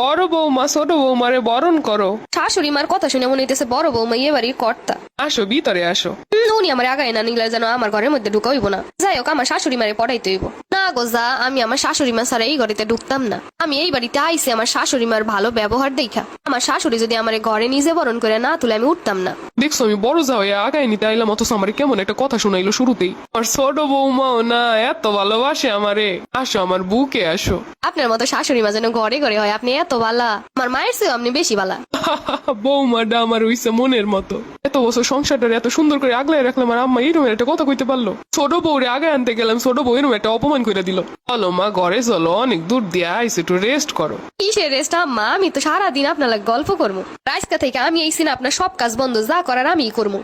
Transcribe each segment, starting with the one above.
বড় বৌমা ছোট বৌমারে বরণ করো। শাশুড়ি মার কথা শুনে মনে হইতেছে বড় বৌমা এ বাড়ির কর্তা। আসো ভিতরে আসো। উনি আমার আগায় না নিলে যেন আমার ঘরের মধ্যে ঢুকাইব না। যাই হোক আমার শাশুড়ি মারে পড়াইতে হইব। না গো যা আমি আমার শাশুড়ি মা ছাড়া এই ঘরেতে ঢুকতাম না। আমি এই বাড়িতে আইসি আমার শাশুড়ি মার ভালো ব্যবহার দেখা আমার শাশুড়ি যদি আমার ঘরে নিজে বরণ করে না তুলে আমি উঠতাম না। দেখছ আমি বড় যাও আগায় নিতে আইলাম অথচ আমার কেমন একটা কথা শোনাইলো শুরুতেই। আমার ছোট বৌমাও না এত ভালোবাসে আমারে। আসো আমার বুকে আসো। আপনার মতো শাশুড়ি মা যেন ঘরে ঘরে হয় আপনি এত বালা। আমার মায়ের চেয়েও আপনি বেশি বালা। বৌমাটা আমার হইছে মনের মতো। এত বছর সংসারটা এত সুন্দর করে আগলাই রাখলাম আর আম্মা এরকম একটা কথা কইতে পারল। ছোট বউরে আগে আনতে গেলাম ছোট বউ এরকম একটা অপমান করে দিল। চলো মা ঘরে চলো অনেক দূর দিয়ে আইসে একটু রেস্ট করো। কিসের রেস্ট আম্মা? আমি তো সারাদিন আপনার গল্প করব। রাজকা থেকে আমি এই সিনে আপনার সব কাজ বন্ধ যা করার আমিই করব।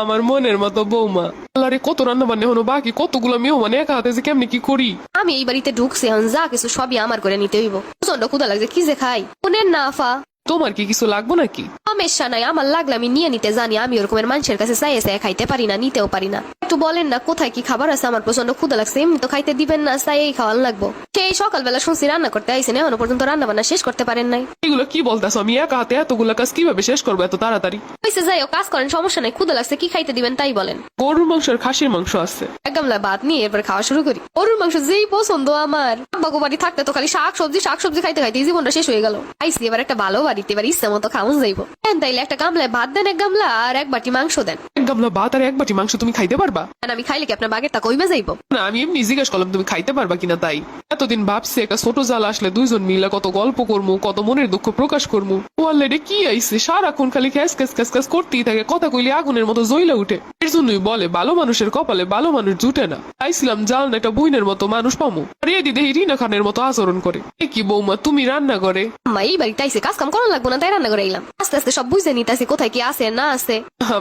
আমার মনের মতো বৌমা। আল্লাহরে কত রান্না বান্না হলো বাকি কতগুলো মেয়ে মানে একা হাতে যে কেমনি কি করি? আমি এই বাড়িতে ঢুকছি এখন যা কিছু সবই আমার করে নিতে হইব। প্রচণ্ড ক্ষুদা লাগছে কি যে খাই? উনের না আফা তোমার কি কিছু লাগবো নাকি? সমস্যা নাই আমার লাগলে আমি নিয়ে নিতে জানি আমি ওরকমের মানুষের কাছে চাই চাই খাইতে পারি না নিতেও পারি না। একটু বলেন না কোথায় কি খাবার আছে? আমার প্রচণ্ড ক্ষুদা লাগছে এমনি তো খাইতে দিবেন না চাই এই খাওয়ান লাগবো। সেই সকালবেলা শুনছি রান্না করতে আইসেন এখনও পর্যন্ত রান্না বান্না শেষ করতে পারেন নাই। এগুলো কি বলতেছো? আমি একা হাতে এতগুলো কাজ কীভাবে শেষ করব এত তাড়াতাড়ি? হয়েছে যাই হোক কাজ করেন সমস্যা নাই ক্ষুদা লাগছে কি খাইতে দিবেন তাই বলেন। গরুর মাংস আর খাসির মাংস আছে। এক গামলা ভাত নিয়ে এরপর খাওয়া শুরু করি। গরুর মাংস যেই পছন্দ আমার। আব্বাগো বাড়ি থাকতে তো খালি শাক সবজি শাক সবজি খাইতে খাইতে জীবনটা শেষ হয়ে গেল। আইসি এবার একটা ভালো বাড়িতে এবার ইচ্ছা মতো খাওয়ান যাইবো। দেন তাইলে একটা গামলায় ভাত দেন এক গামলা আর এক বাটি মাংস দেন। এক গামলা ভাত আর এক বাটি মাংস তুমি খাইতে পারবা? আর আমি খাইলে কি আপনার বাগের তা কইবে যাইবো? না আমি এমনি জিজ্ঞেস করলাম তুমি খাইতে পারবা কিনা তাই? এতদিন ভাবছি একটা ছোট জাল আসলে দুইজন মিলে কত গল্প করব কত মনের দুঃখ প্রকাশ করব ও অলরেডি কি আইছে? সারাক্ষণ খালি খ্যাস খ্যাস খ্যাস খ্যাস করতেই থাকে কথা কইলে আগুনের মতো জ্বলে উঠে। এর জন্যই বলে ভালো মানুষের কপালে ভালো মানুষ জুটে না। আইছিলাম জাল না একটা বইনের মতো মানুষ পামু। আর এদি দেখি রিনা খানের মতো আচরণ করে। এ কি বৌমা তুমি রান্না করে আম্মা এই বাড়িতে আইসে কাজ কাম করানো লাগবো না তাই রান্না করে এলাম আস্তে আস্তে সব বুঝে নিতেছি কোথায় কি আছে না আছে।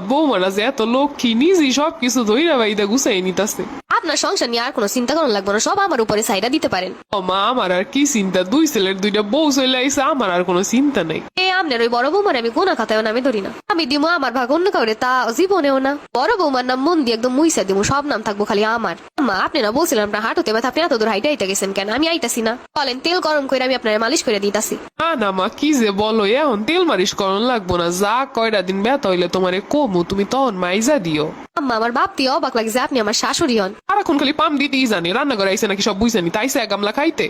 বৌমারা যে এত লক্ষ্মী নিজেই সবকিছু বাইদা গুছাই নিতাছে। আপনার সংসার নিয়ে আর কোনো চিন্তা করানো লাগবো না সব আমার উপরে সাইডা দিতে পারেন। ও মা আমার আর কি চিন্তা? দুই ছেলের দুইটা বউ চলে আইসে আমার আর কোনো চিন্তা নেই। এ আপনার ওই বড় বৌমার আমি গোনা খাতায় নামে ধরি না। আমি দিমো আমার ভাগ অন্য কাউরে তা জীবনেও না। বড় বৌমার নাম মন দিয়ে একদম মুইসা দিমু সব নাম থাকব খালি আমার। মা আপনি না বলছিলেন আপনার হাঁটুতে ব্যথা আপনি এত দূর হাইটে আইতে গেছেন কেন? আমি আইতাছি না। বলেন তেল গরম করে আমি আপনার মালিশ করে দিতাছি। না না মা কি যে বলো এখন তেল মারিশ করন লাগবো না। যা কয়টা দিন ব্যথা হইলে তোমারে কমু তুমি তখন মাইজা দিও। আম্মা আমার বাপ দিয়ে অবাক লাগে যে আপনি আমার শাশুড়ি হন। সারাক্ষণ খালি পাম দিতেই জানি রান্না করে আইসে নাকি সব বুঝানি তাইসে এক গামলা খাইতে।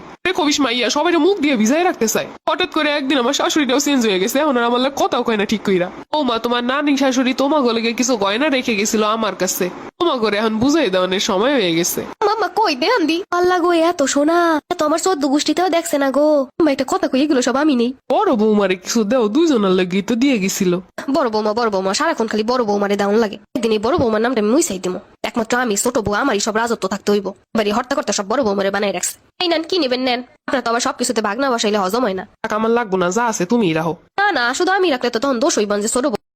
বিষ মাইয়া সবাই মুখ দিয়ে ভিজাই রাখতে চায়। হঠাৎ করে একদিন আমার শাশুড়িটাও চেঞ্জ হয়ে গেছে এখন আর আমার কথাও কয় না ঠিক কইরা। ও মা তোমার নানি শাশুড়ি তোমা গলে কিছু গয়না রেখে গেছিল আমার কাছে। তোমা করে এখন বুঝাই দেওয়ানোর সময় হয়ে গেছে। মাম্মা কই দেন দি আল্লাহ গো এত সোনা এত আমার চোদ্দ গোষ্ঠীতেও দেখছে না গো। একটা কথা কই এগুলো সব আমি নেই। বড় বৌমারে কিছু দেও দুজনের লাগি তো দিয়ে গেছিল। বড় বৌমা বড় বৌমা সারাক্ষণ খালি বড় বৌমারে দাউন লাগে। একদিন এই বড় বৌমার নামটা আমি মুইসাই দিমু। একমাত্র আমি ছোট বউ আমারই সব রাজত্ব থাকতে হইব। বাড়ি হর্তা করতে সব বড় বৌমারে বানাই রাখছে। এই নেন কি নেবেন নেন? আপনার তো আবার সবকিছুতে ভাগ না বসাইলে হজম হয় না। আমার লাগবো না যা আছে তুমি রাখো না না শুধু আমি রাখলে তো তখন দোষ হইবান যে ছোট বউ।